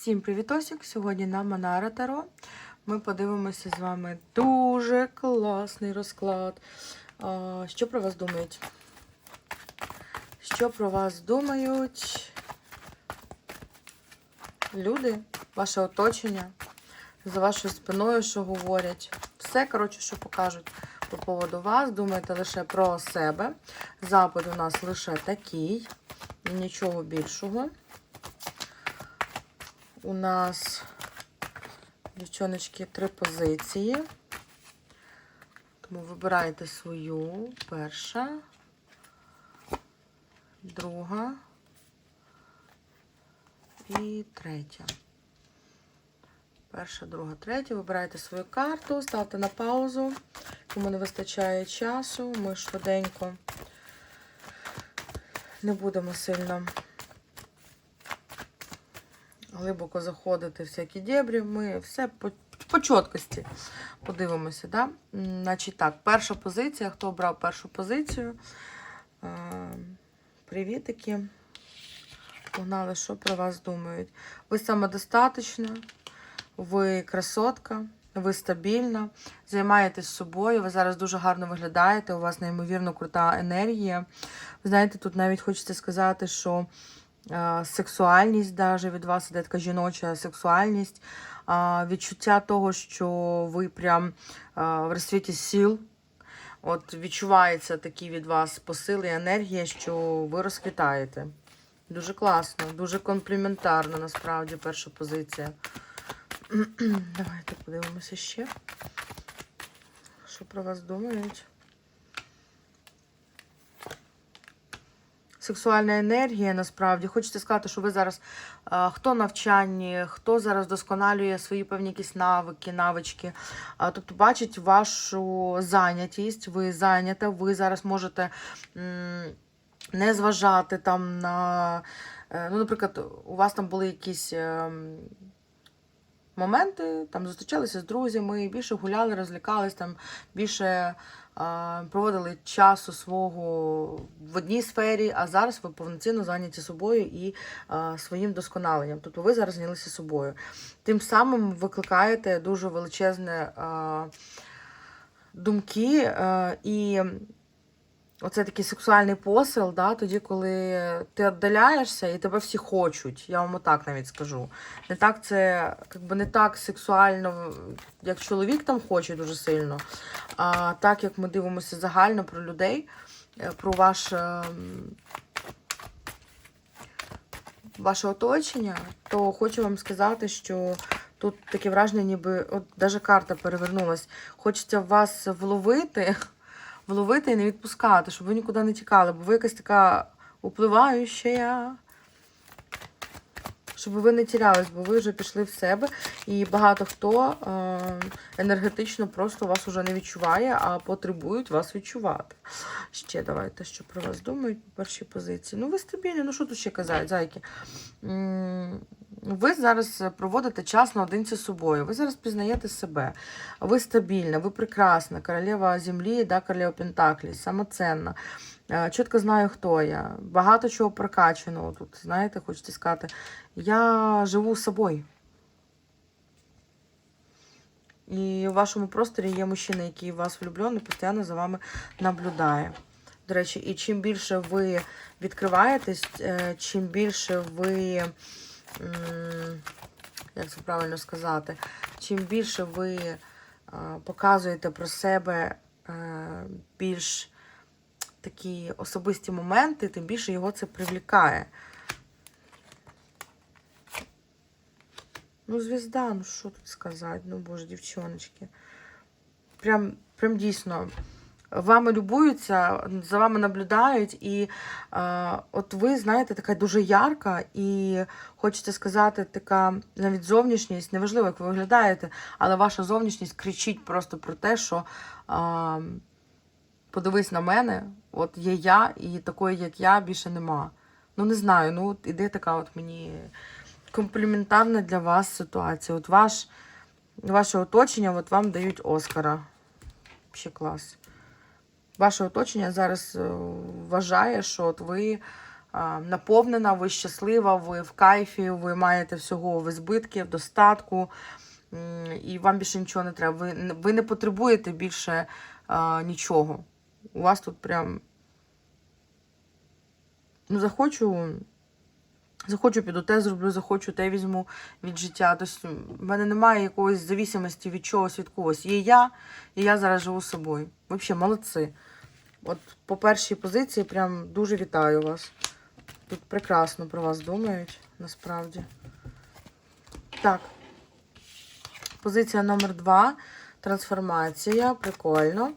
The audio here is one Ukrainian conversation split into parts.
Всім привітосик! Сьогодні на Монара Таро. Ми подивимося з вами дуже класний розклад. Що про вас думають? Що про вас думають люди, ваше оточення, за вашою спиною, що говорять? Все, коротше, що покажуть по поводу вас. Думайте лише про себе. Запит у нас лише такий, нічого більшого. У нас, дівчоночки, три позиції. Тому вибирайте свою. Перша, друга і третя. Перша, друга, третя. Вибирайте свою карту, ставте на паузу. Кому не вистачає часу, ми швиденько не будемо сильно глибоко заходити всякі дебрі. Ми все по, по чіткості подивимося. Да? Значить так, перша позиція. Хто обрав першу позицію? Е, Привітики. Погнали, що про вас думають. Ви самодостаточна, ви красотка, ви стабільна, займаєтесь собою, ви зараз дуже гарно виглядаєте, у вас неймовірно крута енергія. Ви знаєте, тут навіть хочеться сказати, що сексуальність даже від вас іде така жіноча сексуальність, відчуття того, що ви прям в розсвіті сіл. От відчувається такі від вас посили і енергія, що ви розквітаєте. Дуже класно, дуже компліментарно, насправді, перша позиція. Давайте подивимося ще. Що про вас думають? Сексуальна енергія, насправді. Хочете сказати, що ви зараз а, хто навчанні, хто зараз досконалює свої певні якісь навики, навички. Тобто, бачить вашу зайнятість, ви зайнята, ви зараз можете не зважати там на. е, Ну, наприклад, у вас там були якісь. Моменти, там зустрічалися з друзями, більше гуляли, розлікались, там більше а, проводили часу свого в одній сфері, а зараз ви повноцінно зайняті собою і а, своїм досконаленням. Тобто ви зараз зайнялися собою. Тим самим викликаєте дуже величезне а, думки а, і. Оце такий сексуальний посил, да, тоді, коли ти віддаляєшся і тебе всі хочуть. Я вам отак навіть скажу. Не так це, якби не так сексуально, як чоловік там хоче дуже сильно, а так як ми дивимося загально про людей, е, про ваш, ем, ваше оточення, то хочу вам сказати, що тут таке враження, ніби от навіть карта перевернулась. Хочеться вас вловити вловити і не відпускати, щоб ви нікуди не тікали, бо ви якась така upливаюча. Щоб ви не тірялись, бо ви вже пішли в себе, і багато хто е, енергетично просто вас уже не відчуває, а потребують вас відчувати. Ще давайте, що про вас думають по першій позиції. Ну, ви стабільні, ну що тут ще казати, зайки? Ви зараз проводите час наодинці з собою, ви зараз пізнаєте себе. Ви стабільна, ви прекрасна, королева землі, да, королева Пентаклі, самоценна. Е, Чітко знаю, хто я. Багато чого прокачаного тут. Знаєте, хочете сказати, я живу собою. І в вашому просторі є мужчина, який вас влюблений, постійно за вами наблюдає. До речі, і чим більше ви відкриваєтесь, е, чим більше ви, як це правильно сказати, чим більше ви е, показуєте про себе е, більш такі особисті моменти, тим більше його це привлікає. Ну, звізда, ну що тут сказати? Ну, боже, дівчоночки. Прям, прям дійсно. Вами любуються, за вами наблюдають, і е, от ви, знаєте, така дуже ярка, і хочеться сказати, така навіть зовнішність, неважливо, як ви виглядаєте, але ваша зовнішність кричить просто про те, що е, подивись на мене, от є я, і такої, як я, більше нема. Ну, не знаю, ну от іде така от мені компліментарна для вас ситуація. От ваш, ваше оточення, от вам дають Оскара. Ще клас. Ваше оточення зараз е, вважає, що от ви наповнена, ви щаслива, ви в кайфі, ви маєте всього в збитки, в достатку, і вам більше нічого не треба. Ви, ви не потребуєте більше а, нічого. У вас тут прям. Ну, захочу. Захочу, піду те зроблю, захочу, те візьму від життя. Тобто в мене немає якоїсь зависимості від чогось, від когось. Є я, і я зараз живу з собою. Взагалі, молодці. От по першій позиції прям дуже вітаю вас. Тут прекрасно про вас думають, насправді. Так. Позиція номер два. Трансформація. Прикольно.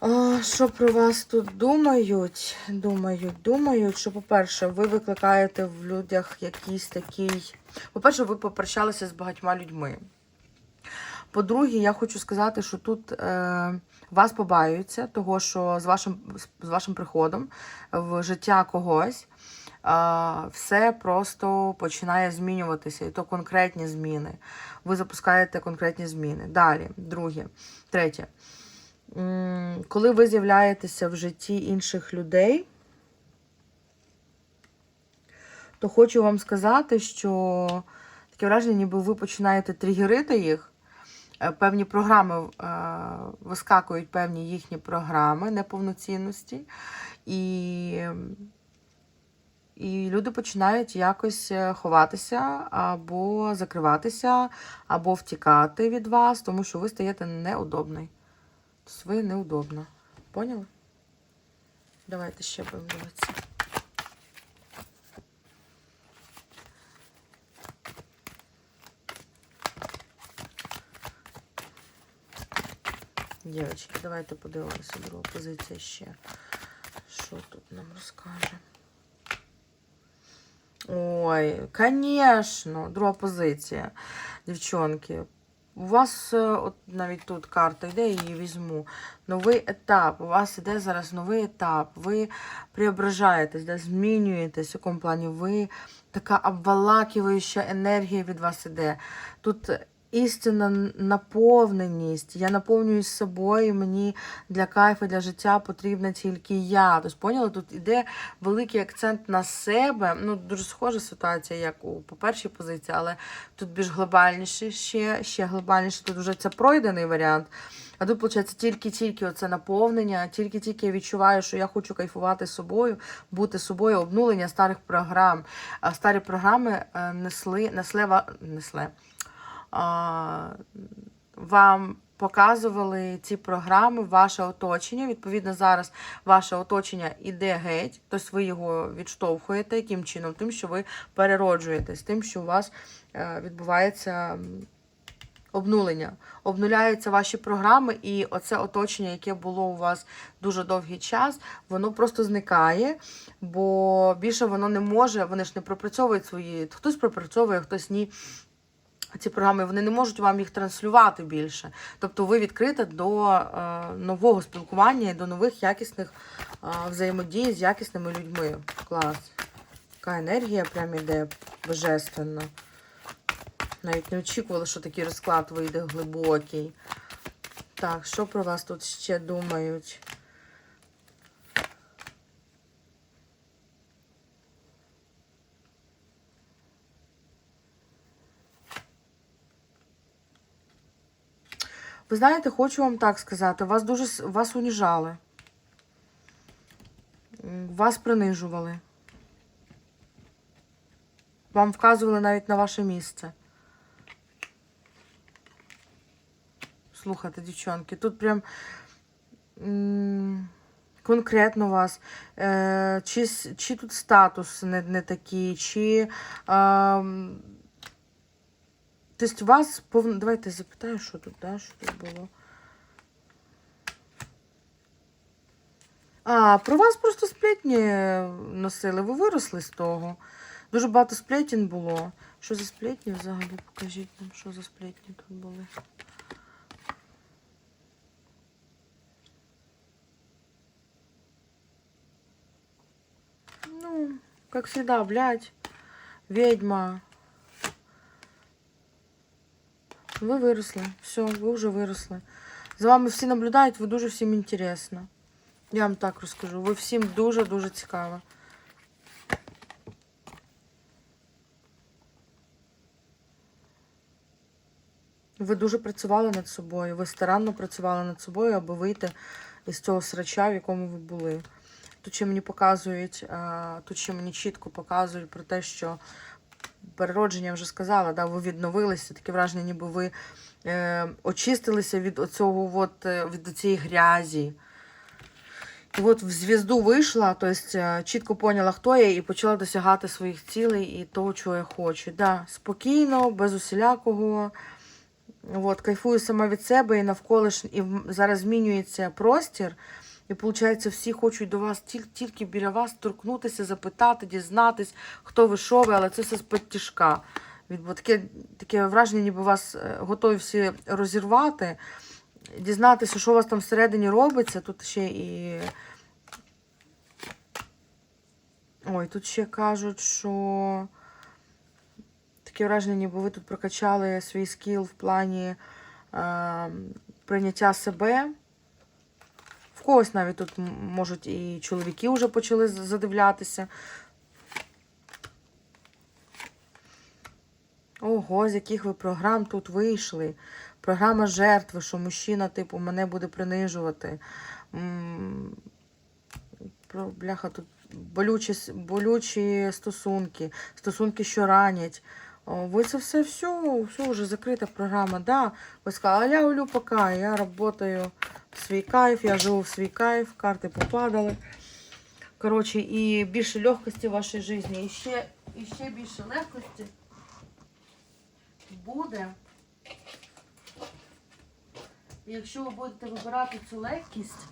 А, що про вас тут думають? Думають, думають, що, по-перше, ви викликаєте в людях якийсь такий. По-перше, ви попрощалися з багатьма людьми. По-друге, я хочу сказати, що тут е, вас побаються, того, що з вашим, з вашим приходом в життя когось е, все просто починає змінюватися, і то конкретні зміни. Ви запускаєте конкретні зміни. Далі, друге, третє. Коли ви з'являєтеся в житті інших людей, то хочу вам сказати, що таке враження, ніби ви починаєте тригерити їх. Е, Певні програми е, вискакують певні їхні програми неповноцінності, і, і люди починають якось е, ховатися або закриватися, або втікати від вас, тому що ви стаєте неудобний. Тобто ви неудобна. Поняли? Давайте ще будемо дивитися. Дівчатки, давайте подивимося другу позицію ще. Що тут нам розкаже? Ой, звісно, друга позиція. Дівчонки, у вас, е, от навіть тут карта йде, я її візьму. Новий етап. У вас іде зараз новий етап. Ви преображаєтесь, да, змінюєтесь у якому плані. Ви така обволакуюча енергія від вас іде. Тут істинна наповненість. Я наповнююсь собою, мені для кайфу, для життя потрібна тільки я. Тобто, поняли, тут іде великий акцент на себе. Ну, дуже схожа ситуація, як у по першій позиції, але тут більш глобальніше, ще, ще глобальніше. Тут вже це пройдений варіант. А тут, виходить, тільки-тільки оце наповнення, тільки-тільки я відчуваю, що я хочу кайфувати собою, бути собою, обнулення старих програм. А старі програми е, несли, несли а, вам показували ці програми, ваше оточення. Відповідно, зараз ваше оточення іде геть, тобто ви його відштовхуєте. Яким чином? Тим, що ви перероджуєтесь, тим, що у вас е, відбувається. Обнулення. Обнуляються ваші програми, і оце оточення, яке було у вас дуже довгий час, воно просто зникає, бо більше воно не може, вони ж не пропрацьовують свої. Хтось пропрацьовує, хтось ні ці програми вони не можуть вам їх транслювати більше. Тобто ви відкрита до е, нового спілкування і до нових якісних е, взаємодій з якісними людьми. Клас. Така енергія прям іде божественна. Навіть не очікувала, що такий розклад вийде глибокий. Так, що про вас тут ще думають? Ви знаєте, хочу вам так сказати, вас дуже вас уніжали. Вас принижували. Вам вказували навіть на ваше місце. Слухайте, дівчонки, тут прям конкретно вас. Е, чи, чи тут статус не, не такий, чи. Е, Тобто вас повно... Давайте запитаю, що тут, да? що тут було. А, про вас просто сплетні носили. Ви виросли з того. Дуже багато сплетін було. Що за сплетні взагалі? Покажіть нам, що за сплетні тут були. Ну, как всегда, блядь, ведьма. Ви виросли. Все, ви вже виросли. З вами всі наблюдають, ви дуже всім інтересно. Я вам так розкажу. Ви всім дуже-дуже цікаво. Ви дуже працювали над собою, ви старанно працювали над собою, аби вийти із цього срача, в якому ви були. Тут ще мені показують, тут ще мені чітко показують про те, що переродження вже сказала, да, ви відновилися, таке враження, ніби ви е, очистилися від оцього, от, е, від цієї грязі. І от в звізду вийшла, тобто чітко поняла, хто я, і почала досягати своїх цілей і того, чого я хочу. Да, спокійно, без усілякого. От, кайфую сама від себе і навколиш, і зараз змінюється простір. І виходить, всі хочуть до вас тільки, тільки біля вас торкнутися, запитати, дізнатись, хто ви, що ви, але це все з-під тяжка. Бо таке, таке враження, ніби вас е, готові всі розірвати, дізнатися, що у вас там всередині робиться. Тут ще і. Ой, тут ще кажуть, що таке враження, ніби ви тут прокачали свій скіл в плані е, прийняття себе. В когось навіть тут можуть і чоловіки вже почали задивлятися. Ого, з яких ви програм тут вийшли. Програма жертви, що мужчина, типу, мене буде принижувати. Про, бляха, тут болючі, болючі стосунки, стосунки, що ранять. О, Ви це все, все, все, вже закрита програма. Да, ви сказали, а я улю пока, я працюю свій кайф, я живу в свій кайф, карти попадали. Коротше, і більше легкості в вашій житті, і ще, і ще більше легкості буде. Якщо ви будете вибирати цю легкість,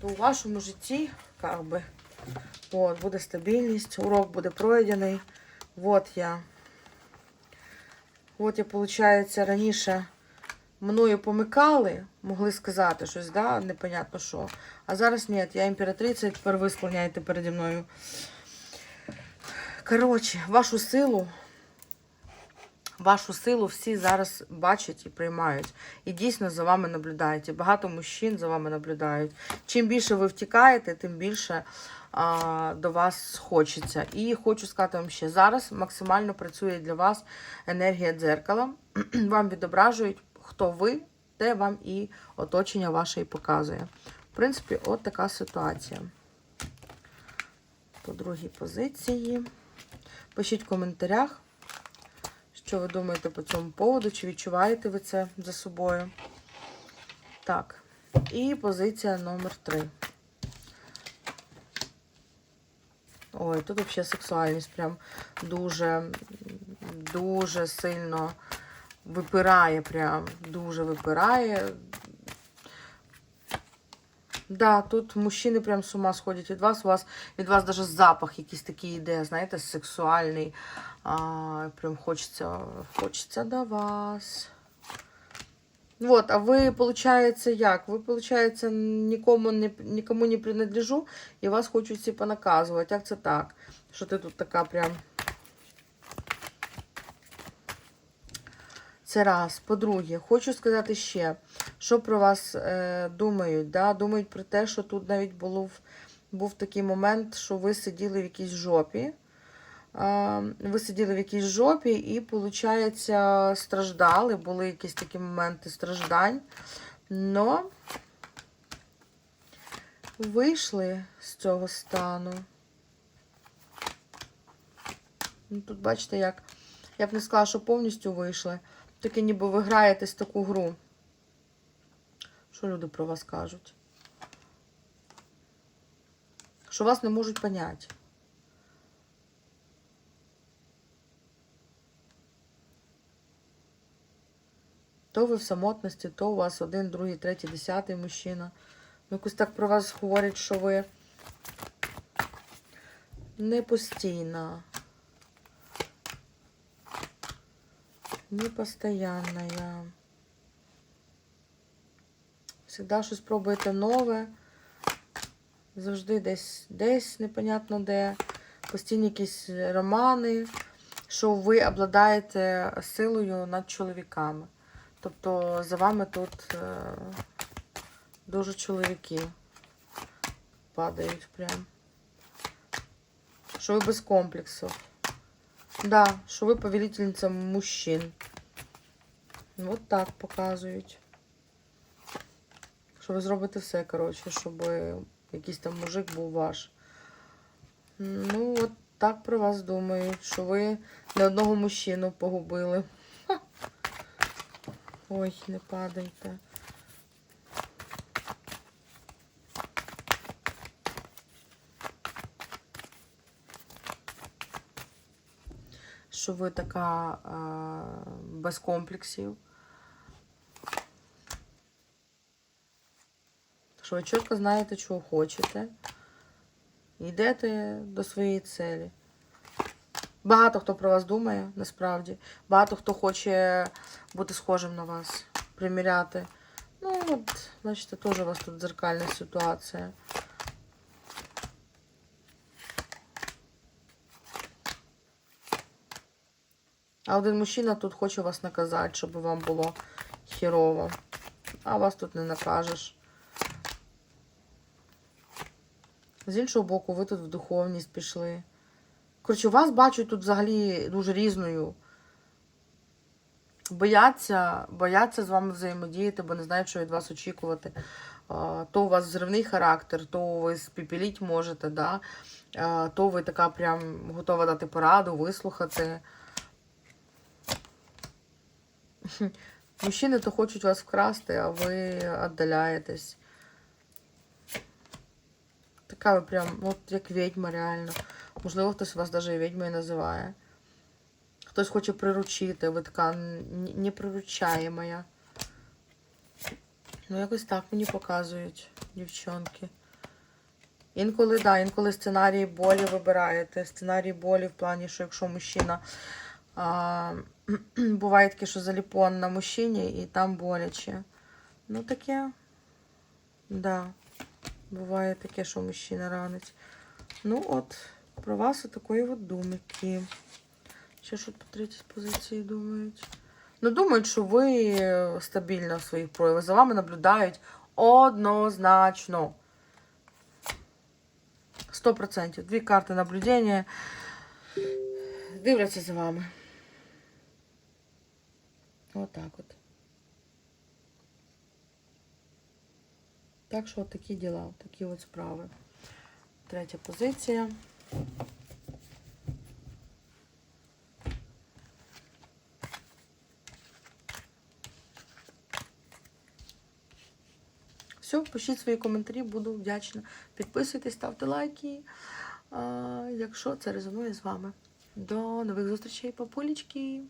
то у вашому житті как би, от, буде стабільність, урок буде пройдений. От я. От я, виходить, раніше мною помикали, могли сказати щось, да, непонятно що. А зараз ні, я імператриця, і тепер ви склоняєте переді мною. Коротше, вашу силу, вашу силу всі зараз бачать і приймають. І дійсно за вами наблюдають. І багато мужчин за вами наблюдають. Чим більше ви втікаєте, тим більше а, до вас хочеться. І хочу сказати вам ще, зараз максимально працює для вас енергія дзеркала. Вам відображують, хто ви, те вам і оточення ваше і показує. В принципі, от така ситуація. По другій позиції. Пишіть в коментарях, що ви думаєте по цьому поводу, чи відчуваєте ви це за собою. Так, і позиція номер 3. Ой, тут взагалі сексуальність прям дуже, дуже сильно випирає, прям дуже випирає. Да, тут мужчини прям з ума сходять від вас. У вас від вас даже запах якийсь такий йде, знаєте, сексуальний. А, прям хочеться, хочеться до вас. Вот, а ви, получається, як? Ви, получається, нікому не, нікому не принадлежу, і вас хочуть всі понаказувати. Як це так? Що ти тут така прям. Це раз. По-друге, хочу сказати ще, що про вас е, думають. Да? Думають про те, що тут навіть було, був такий момент, що ви сиділи в якійсь жопі. Е, ви сиділи в якійсь жопі і, виходить, страждали. Були якісь такі моменти страждань. Но вийшли з цього стану. Ну, Тут бачите, як. Я б не сказала, що повністю вийшли. Таке ніби ви граєтесь в таку гру. Що люди про вас кажуть? Що вас не можуть поняти. То ви в самотності, то у вас один, другий, третій, десятий мужчина. Ну, якось так про вас говорять, що ви не постійна. Непостоянная. Всегда щось пробуєте нове. Завжди десь, десь непонятно де. Постійні якісь романи, що ви обладаєте силою над чоловіками. Тобто за вами тут е, дуже чоловіки падають прям. Що ви без комплексів. Да, що ви повелительниця мужчин. От так показують. Що ви зробите все, коротше, щоб якийсь там мужик був ваш. Ну, от так про вас думають, що ви не одного мужчину погубили. Ой, не падайте. Що ви така без комплексів. Що ви чітко знаєте, чого хочете. Йдете до своєї цілі. Багато хто про вас думає, насправді. Багато хто хоче бути схожим на вас, приміряти. Ну, от, бачите, теж у вас тут дзеркальна ситуація. А один мужчина тут хоче вас наказати, щоб вам було хірово. А вас тут не накажеш. З іншого боку, ви тут в духовність пішли. Коротше, вас бачать тут взагалі дуже різною. Бояться, бояться з вами взаємодіяти, бо не знають, що від вас очікувати. То у вас зривний характер, то ви спіпіліть можете, да? то ви така прям готова дати пораду, вислухати. Мужчини то хочуть вас вкрасти, а ви віддаляєтесь. Така ви прям, от як відьма реально. Можливо, хтось вас навіть відьмою називає. Хтось хоче приручити, ви така н- неприручаємая. Ну, якось так мені показують, дівчонки. Інколи, да, інколи сценарії болі вибираєте. Сценарій болі в плані, що якщо мужчина. А, буває таке, що заліпон на мужчині і там боляче. Ну таке. Да. Буває таке, що мужчина ранить. Ну от, про вас такої от думки. Ще що по третій позиції думають? Ну, думають, що ви стабільно в своїх проявах. За вами наблюдають однозначно. 100%. Дві карти наблюдення. Дивляться за вами. Отак от. Так що от такі діла, такі от справи. Третя позиція. Все, пишіть свої коментарі, буду вдячна. Підписуйтесь, ставте лайки, якщо це резонує з вами. До нових зустрічей, папулечки!